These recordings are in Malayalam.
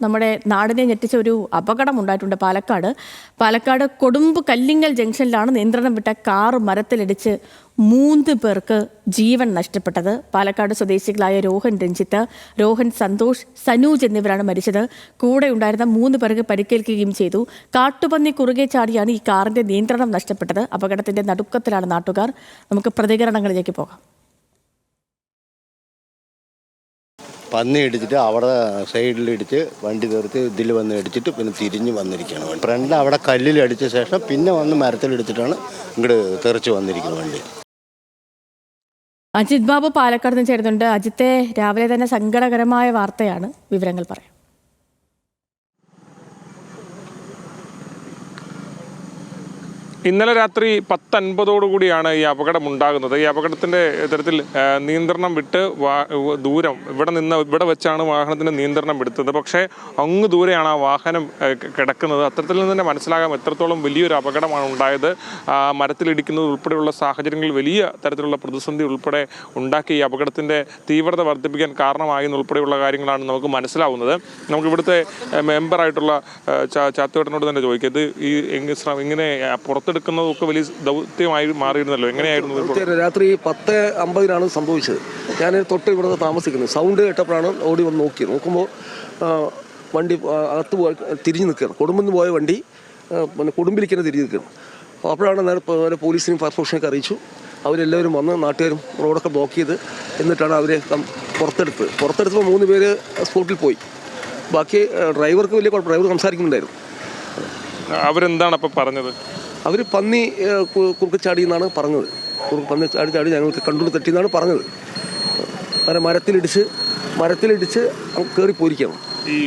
നമ്മുടെ നാടിനെ ഞെട്ടിച്ച ഒരു അപകടം ഉണ്ടായിട്ടുണ്ട് പാലക്കാട്. പാലക്കാട് കൊടുമ്പ് കല്ലിങ്ങൽ ജംഗ്ഷനിലാണ് നിയന്ത്രണം വിട്ട കാർ മരത്തിലിടിച്ച് മൂന്ന് പേർക്ക് ജീവൻ നഷ്ടപ്പെട്ടത്. പാലക്കാട് സ്വദേശികളായ രോഹൻ രഞ്ജിത്ത് രോഹൻ സന്തോഷ് സനൂജ് എന്നിവരാണ് മരിച്ചത്. കൂടെ ഉണ്ടായിരുന്ന മൂന്ന് പേർക്ക് പരിക്കേൽക്കുകയും ചെയ്തു. കാട്ടുപന്നി കുറുകെ ചാടിയാണ് ഈ കാറിന്റെ നിയന്ത്രണം നഷ്ടപ്പെട്ടത്. അപകടത്തിന്റെ നടുക്കത്തിലാണ് നാട്ടുകാർ. നമുക്ക് പ്രതികരണങ്ങളിലേക്ക് പോകാം. പന്നി ഇടിച്ചിട്ട് അവിടെ സൈഡിൽ ഇടിച്ച് വണ്ടി തീർത്ത് ഇതിൽ വന്ന് ഇടിച്ചിട്ട് പിന്നെ തിരിഞ്ഞ് വന്നിരിക്കുകയാണ് വണ്ടി. ഫ്രണ്ട് അവിടെ കല്ലിൽ അടിച്ച ശേഷം പിന്നെ വന്ന് മരത്തിലെടുത്തിട്ടാണ് ഇങ്ങോട്ട് തെറിച്ച് വന്നിരിക്കുന്നത് വണ്ടി. അജിത് ബാബു പാലക്കാട് നിന്ന് ചേരുന്നുണ്ട്. അജിത്തെ രാവിലെ തന്നെ സങ്കടകരമായ വാർത്തയാണ് വിവരങ്ങൾ പറയാം ഇന്നലെ രാത്രി പത്തൻപതോടുകൂടിയാണ് ഈ അപകടം ഉണ്ടാകുന്നത്. ഈ അപകടത്തിന്റെ തരത്തിൽ നിയന്ത്രണം വിട്ട് ദൂരം ഇവിടെ നിന്ന് ഇവിടെ വെച്ചാണ് വാഹനത്തിന്റെ നിയന്ത്രണം എടുത്തത്. പക്ഷേ അങ്ങ് ദൂരെയാണ് ആ വാഹനം കിടക്കുന്നത്. അത്തരത്തിൽ നിന്ന് തന്നെ മനസ്സിലാകാം എത്രത്തോളം വലിയൊരു അപകടമാണ് ഉണ്ടായത്. മരത്തിലിടിക്കുന്നത് ഉൾപ്പെടെയുള്ള സാഹചര്യങ്ങളിൽ വലിയ തരത്തിലുള്ള പ്രതിസന്ധി ഉൾപ്പെടെ ഉണ്ടാക്കി ഈ അപകടത്തിന്റെ തീവ്രത വർദ്ധിപ്പിക്കാൻ കാരണമായി എന്നുൾപ്പെടെയുള്ള കാര്യങ്ങളാണ് നമുക്ക് മനസ്സിലാവുന്നത്. നമുക്ക് ഇവിടുത്തെ മെമ്പറായിട്ടുള്ള ചാത്തുവേട്ടനോട് തന്നെ ചോദിക്കാം. ഇത് ഈ എങ്ങനെ ശ്ര- ആ, വലിയ ദൗത്യമായി മാറിയിരുന്നല്ലോ. എങ്ങനെയായിരുന്നു രാത്രി പത്ത് അമ്പതിനാണ് സംഭവിച്ചത്. ഞാൻ തൊട്ട് ഇവിടെ താമസിക്കുന്നത്. സൗണ്ട് കേട്ടപ്പോഴാണ് ഓടി വന്ന് നോക്കിയത് നോക്കുമ്പോൾ വണ്ടി അകത്ത് പോയി തിരിഞ്ഞ് നിൽക്കുകയാണ്. നിന്ന് പോയ വണ്ടി പിന്നെ കുടുംബിലിക്കനെ തിരിഞ്ഞ് നിൽക്കുകയാണ്. അപ്പോൾ അപ്പോഴാണ് നേരെ പോലീസിനെയും ഫയർഫോഴ്സിനെയൊക്കെ അറിയിച്ചു. അവരെല്ലാവരും വന്ന് നാട്ടുകാരും റോഡൊക്കെ ബ്ലോക്ക് ചെയ്ത് എന്നിട്ടാണ് അവരെ പുറത്തെടുത്ത്. പുറത്തെടുത്തപ്പോൾ മൂന്ന് പേര് സ്പോട്ടിൽ പോയി. ബാക്കി ഡ്രൈവർക്ക് വലിയ കുഴപ്പം ഡ്രൈവർ സംസാരിക്കുന്നുണ്ടായിരുന്നു. അവരെന്താണ് അപ്പോൾ പറഞ്ഞത്? അവർ പന്നി കുറുക്ക് ചാടി എന്നാണ് പറഞ്ഞത്. കുറുക്ക് പന്നി ചാടി ചാടി ഞങ്ങൾക്ക് കണ്ടുകൊണ്ട് തെറ്റി എന്നാണ് പറഞ്ഞത്. അങ്ങനെ മരത്തിലിടിച്ച് മരത്തിലിടിച്ച് കയറി പോയിരിക്കണം ഈ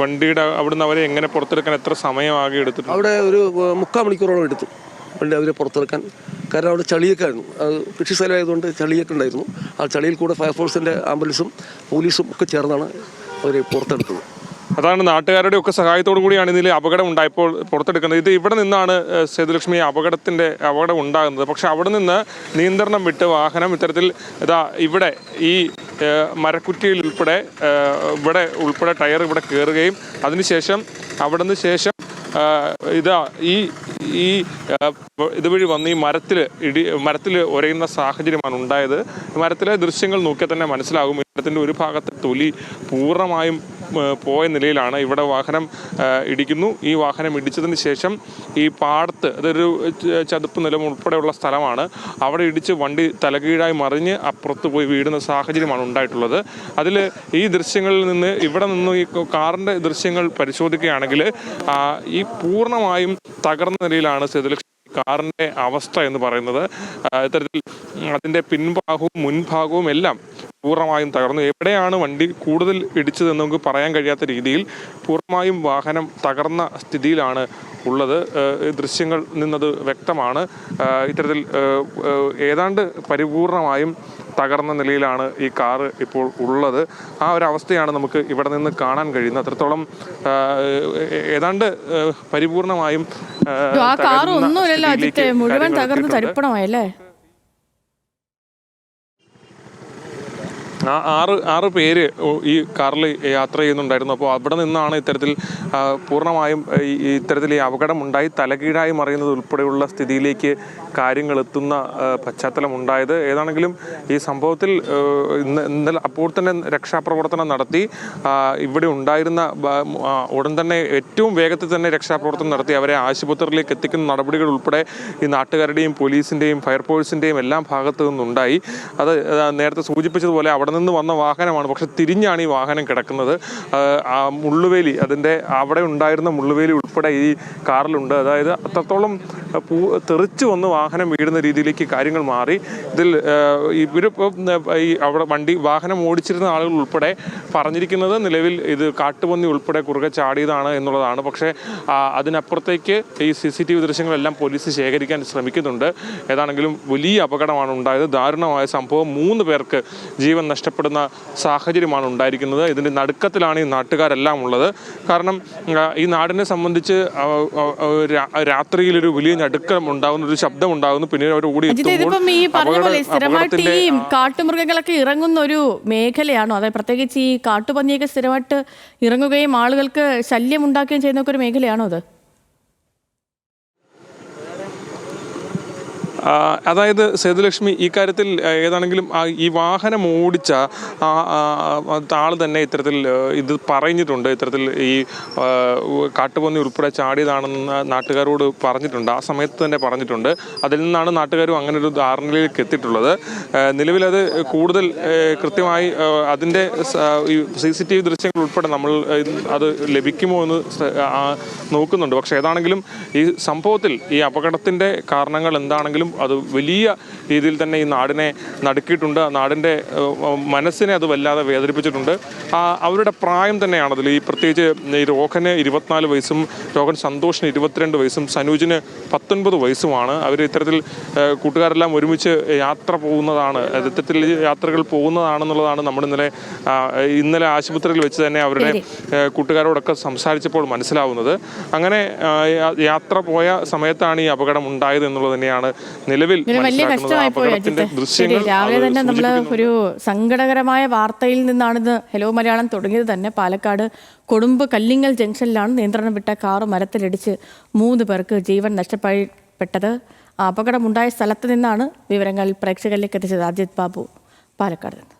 വണ്ടിയുടെ അവിടുന്ന് അവരെ എങ്ങനെ പുറത്തെടുക്കാൻ എത്ര സമയം ആകെ എടുത്തു അവിടെ ഒരു മുക്കാൽ മണിക്കൂറോളം എടുത്തു വണ്ടി അവരെ പുറത്തെടുക്കാൻ. കാരണം അവിടെ ചളിയൊക്കെ ആയിരുന്നു. അത് കൃഷി സ്ഥലമായതുകൊണ്ട് ചളിയൊക്കെ ഉണ്ടായിരുന്നു. ആ ചളിയിൽ കൂടെ ഫയർഫോഴ്സിന്റെ ആംബുലൻസും പോലീസും ഒക്കെ ചേർന്നാണ് അവരെ പുറത്തെടുത്തത്. അതാണ് നാട്ടുകാരുടെ ഒക്കെ സഹായത്തോടു കൂടിയാണ് ഇതിൽ അപകടം ഉണ്ടായപ്പോൾ പുറത്തെടുക്കുന്നത്. ഇത് ഇവിടെ നിന്നാണ് സേതുലക്ഷ്മി അപകടത്തിന്റെ അപകടം ഉണ്ടാകുന്നത്. പക്ഷേ അവിടെ നിന്ന് നിയന്ത്രണം വിട്ട് വാഹനം ഇത്തരത്തിൽ ഇതാ ഇവിടെ ഈ മരക്കുറ്റിയിൽ ഉൾപ്പെടെ ഇവിടെ ഉൾപ്പെടെ ടയർ ഇവിടെ കയറുകയും അതിനുശേഷം അവിടെ നിന്ന് ശേഷം ഇതാ ഈ ഈ ഇതുവഴി വന്ന് ഈ മരത്തിൽ ഇടി മരത്തിൽ ഉരയുന്ന സാഹചര്യമാണ് ഉണ്ടായത്. മരത്തിലെ ദൃശ്യങ്ങൾ നോക്കിയാൽ തന്നെ മനസ്സിലാകും. മരത്തിന്റെ ഒരു ഭാഗത്തെ തൊലി പൂർണമായും പോയ നിലയിലാണ്. ഇവിടെ വാഹനം ഇടിക്കുന്നു. ഈ വാഹനം ഇടിച്ചതിന് ശേഷം ഈ പാടത്ത് അതൊരു ചതുപ്പ് നിലം ഉൾപ്പെടെയുള്ള സ്ഥലമാണ്. അവിടെ ഇടിച്ച് വണ്ടി തലകീഴായി മറിഞ്ഞ് അപ്പുറത്ത് പോയി വീടുന്ന സാഹചര്യമാണ് ഉണ്ടായിട്ടുള്ളത്. അതിൽ ഈ ദൃശ്യങ്ങളിൽ നിന്ന് ഇവിടെ നിന്ന് ഈ കാറിന്റെ ദൃശ്യങ്ങൾ പരിശോധിക്കുകയാണെങ്കിൽ ഈ പൂർണമായും തകർന്ന നിലയിലാണ് സേതുലക്ഷ്മി കാറിന്റെ അവസ്ഥ എന്ന് പറയുന്നത്. ഇത്തരത്തിൽ അതിന്റെ പിൻഭാഗവും മുൻഭാഗവും എല്ലാം പൂർണമായും തകർന്നു. എവിടെയാണ് വണ്ടി കൂടുതൽ ഇടിച്ചതെന്ന് നമുക്ക് പറയാൻ കഴിയാത്ത രീതിയിൽ പൂർണമായും വാഹനം തകർന്ന സ്ഥിതിയിലാണ് ഉള്ളത്. ദൃശ്യങ്ങൾ നിന്നത് വ്യക്തമാണ്. ഇത്തരത്തിൽ ഏതാണ്ട് പരിപൂർണമായും തകർന്ന നിലയിലാണ് ഈ കാറ് ഇപ്പോൾ ഉള്ളത്. ആ ഒരു അവസ്ഥയാണ് നമുക്ക് ഇവിടെ നിന്ന് കാണാൻ കഴിയുന്നത്. അത്രത്തോളം ഏതാണ്ട് പരിപൂർണമായും മുഴുവൻ തകർന്ന്. തരിപ്പണമായല്ലേ? ആ ആറ് ആറ് പേര് ഈ കാറിൽ യാത്ര ചെയ്യുന്നുണ്ടായിരുന്നു. അപ്പോൾ അവിടെ നിന്നാണ് ഇത്തരത്തിൽ പൂർണമായും ഇത്തരത്തിൽ ഈ അപകടം ഉണ്ടായി തലകീഴായി മറിയുന്നത് ഉൾപ്പെടെയുള്ള സ്ഥിതിയിലേക്ക് കാര്യങ്ങൾ എത്തുന്ന പശ്ചാത്തലം ഉണ്ടായത്. ഏതാണെങ്കിലും ഈ സംഭവത്തിൽ ഇന്ന് ഇന്നലെ അപ്പോൾ തന്നെ രക്ഷാപ്രവർത്തനം നടത്തി. ഇവിടെ ഉണ്ടായിരുന്ന ഉടൻ തന്നെ ഏറ്റവും വേഗത്തിൽ തന്നെ രക്ഷാപ്രവർത്തനം നടത്തി. അവരെ ആശുപത്രിയിലേക്ക് എത്തിക്കുന്ന നടപടികൾ ഉൾപ്പെടെ ഈ നാട്ടുകാരുടെയും പോലീസിന്റെയും ഫയർഫോഴ്സിന്റെയും എല്ലാം ഭാഗത്തു നിന്നുണ്ടായി. അത് നേരത്തെ സൂചിപ്പിച്ചതുപോലെ അവിടെ നിന്ന് വന്ന വാഹനമാണ്. പക്ഷെ തിരിഞ്ഞാണ് ഈ വാഹനം കിടക്കുന്നത്. ആ, മുള്ളുവേലി അതിന്റെ അവിടെ ഉണ്ടായിരുന്ന മുള്ളുവേലി ഉൾപ്പെടെ ഈ കാറിലുണ്ട്. അതായത് അത്രത്തോളം പൂ തെറിച്ച് വന്ന് വാഹനം വീഴുന്ന രീതിയിലേക്ക് കാര്യങ്ങൾ മാറി. ഇതിൽ ഇവരിപ്പോൾ ഈ അവിടെ വണ്ടി വാഹനം ഓടിച്ചിരുന്ന ആളുകൾ ഉൾപ്പെടെ പറഞ്ഞിരിക്കുന്നത് നിലവിൽ ഇത് കാട്ടുപന്നി ഉൾപ്പെടെ കുറുകെ ചാടിയതാണ് എന്നുള്ളതാണ്. പക്ഷേ അതിനപ്പുറത്തേക്ക് ഈ സി സി ടി വി ദൃശ്യങ്ങളെല്ലാം പോലീസ് ശേഖരിക്കാൻ ശ്രമിക്കുന്നുണ്ട്. ഏതാണെങ്കിലും വലിയ അപകടമാണ് ഉണ്ടായത്. ദാരുണമായ സംഭവം. മൂന്ന് പേർക്ക് ജീവൻ നഷ്ടപ്പെടുന്ന സാഹചര്യമാണ് ഉണ്ടായിരിക്കുന്നത്. ഇതിന്റെ നടുക്കത്തിലാണ് ഈ നാട്ടുകാരെല്ലാം ഉള്ളത്. കാരണം ഈ നാടിനെ സംബന്ധിച്ച് രാത്രിയിലൊരു വലിയ ഞടുക്കം ഉണ്ടാകുന്നു ഒരു ശബ്ദം ഉണ്ടാകുന്നു പിന്നീട് അവർ ഓടി ഇതിപ്പം ഈ പറഞ്ഞ പോലെ സ്ഥിരമായിട്ട് ഈ കാട്ടുമൃഗങ്ങളൊക്കെ ഇറങ്ങുന്ന ഒരു മേഖലയാണോ? അതായത് പ്രത്യേകിച്ച് ഈ കാട്ടുപന്നിയൊക്കെ സ്ഥിരമായിട്ട് ഇറങ്ങുകയും ആളുകൾക്ക് ശല്യം ഉണ്ടാക്കുകയും ചെയ്യുന്ന ഒരു മേഖലയാണോ അത്? അതായത് സേതുലക്ഷ്മി ഈ കാര്യത്തിൽ ഏതാണെങ്കിലും ഈ വാഹനം ഓടിച്ച ആൾ തന്നെ ഇത്തരത്തിൽ ഇത് പറഞ്ഞിട്ടുണ്ട്. ഇത്തരത്തിൽ ഈ കാട്ടുപന്നി ഉൾപ്പെടെ ചാടിയതാണെന്ന് നാട്ടുകാരോട് പറഞ്ഞിട്ടുണ്ട്. ആ സമയത്ത് തന്നെ പറഞ്ഞിട്ടുണ്ട്. അതിൽ നിന്നാണ് നാട്ടുകാരും അങ്ങനെ ഒരു ധാരണയിലേക്ക് എത്തിയിട്ടുള്ളത്. നിലവിലത് കൂടുതൽ കൃത്യമായി അതിന്റെ സി സി ടി വി ദൃശ്യങ്ങൾ ഉൾപ്പെടെ നമ്മൾ അത് ലഭിക്കുമോ എന്ന് നോക്കുന്നുണ്ട്. പക്ഷേ ഏതാണെങ്കിലും ഈ സംഭവത്തിൽ ഈ അപകടത്തിന്റെ കാരണങ്ങൾ എന്താണെങ്കിലും അത് വലിയ രീതിയിൽ തന്നെ ഈ നാടിനെ നടുക്കിയിട്ടുണ്ട്. ആ നാടിന്റെ മനസ്സിനെ അത് വല്ലാതെ വേദനിപ്പിച്ചിട്ടുണ്ട്. അവരുടെ പ്രായം തന്നെയാണ് അതിൽ. ഈ പ്രത്യേകിച്ച് ഈ രോഹന് ഇരുപത്തിനാല് വയസ്സും രോഹൻ സന്തോഷിന് ഇരുപത്തിരണ്ട് വയസ്സും സനൂജിന് പത്തൊൻപത് വയസ്സുമാണ്. അവർ ഇത്തരത്തിൽ കൂട്ടുകാരെല്ലാം ഒരുമിച്ച് യാത്ര പോകുന്നതാണ് ഇത്തരത്തിൽ യാത്രകൾ പോകുന്നതാണെന്നുള്ളതാണ് നമ്മൾ ഇന്നലെ ഇന്നലെ ആശുപത്രിയിൽ വെച്ച് തന്നെ അവരുടെ കൂട്ടുകാരോടൊക്കെ സംസാരിച്ചപ്പോൾ മനസ്സിലാവുന്നത്. അങ്ങനെ യാത്ര പോയ സമയത്താണ് ഈ അപകടം ഉണ്ടായത് എന്നുള്ളത് തന്നെയാണ് നിലവിൽ വലിയ. കഷ്ടമായി പോയി അജിത്ത്. രാവിലെ തന്നെ നമ്മൾ ഒരു സങ്കടകരമായ വാർത്തയിൽ നിന്നാണിത്. ഹലോ മലയാളം തുടങ്ങിയത് തന്നെ. പാലക്കാട് കൊടുമ്പ് കല്ലിങ്ങൽ ജംഗ്ഷനിലാണ് നിയന്ത്രണം വിട്ട കാറ് മരത്തിലിടിച്ച് മൂന്ന് പേർക്ക് ജീവൻ നഷ്ടപ്പെട്ടത്. അപകടമുണ്ടായ സ്ഥലത്ത് നിന്നാണ് വിവരങ്ങൾ പ്രേക്ഷകരിലേക്ക് എത്തിച്ചത്. അജിത് ബാബു പാലക്കാട് നിന്ന്.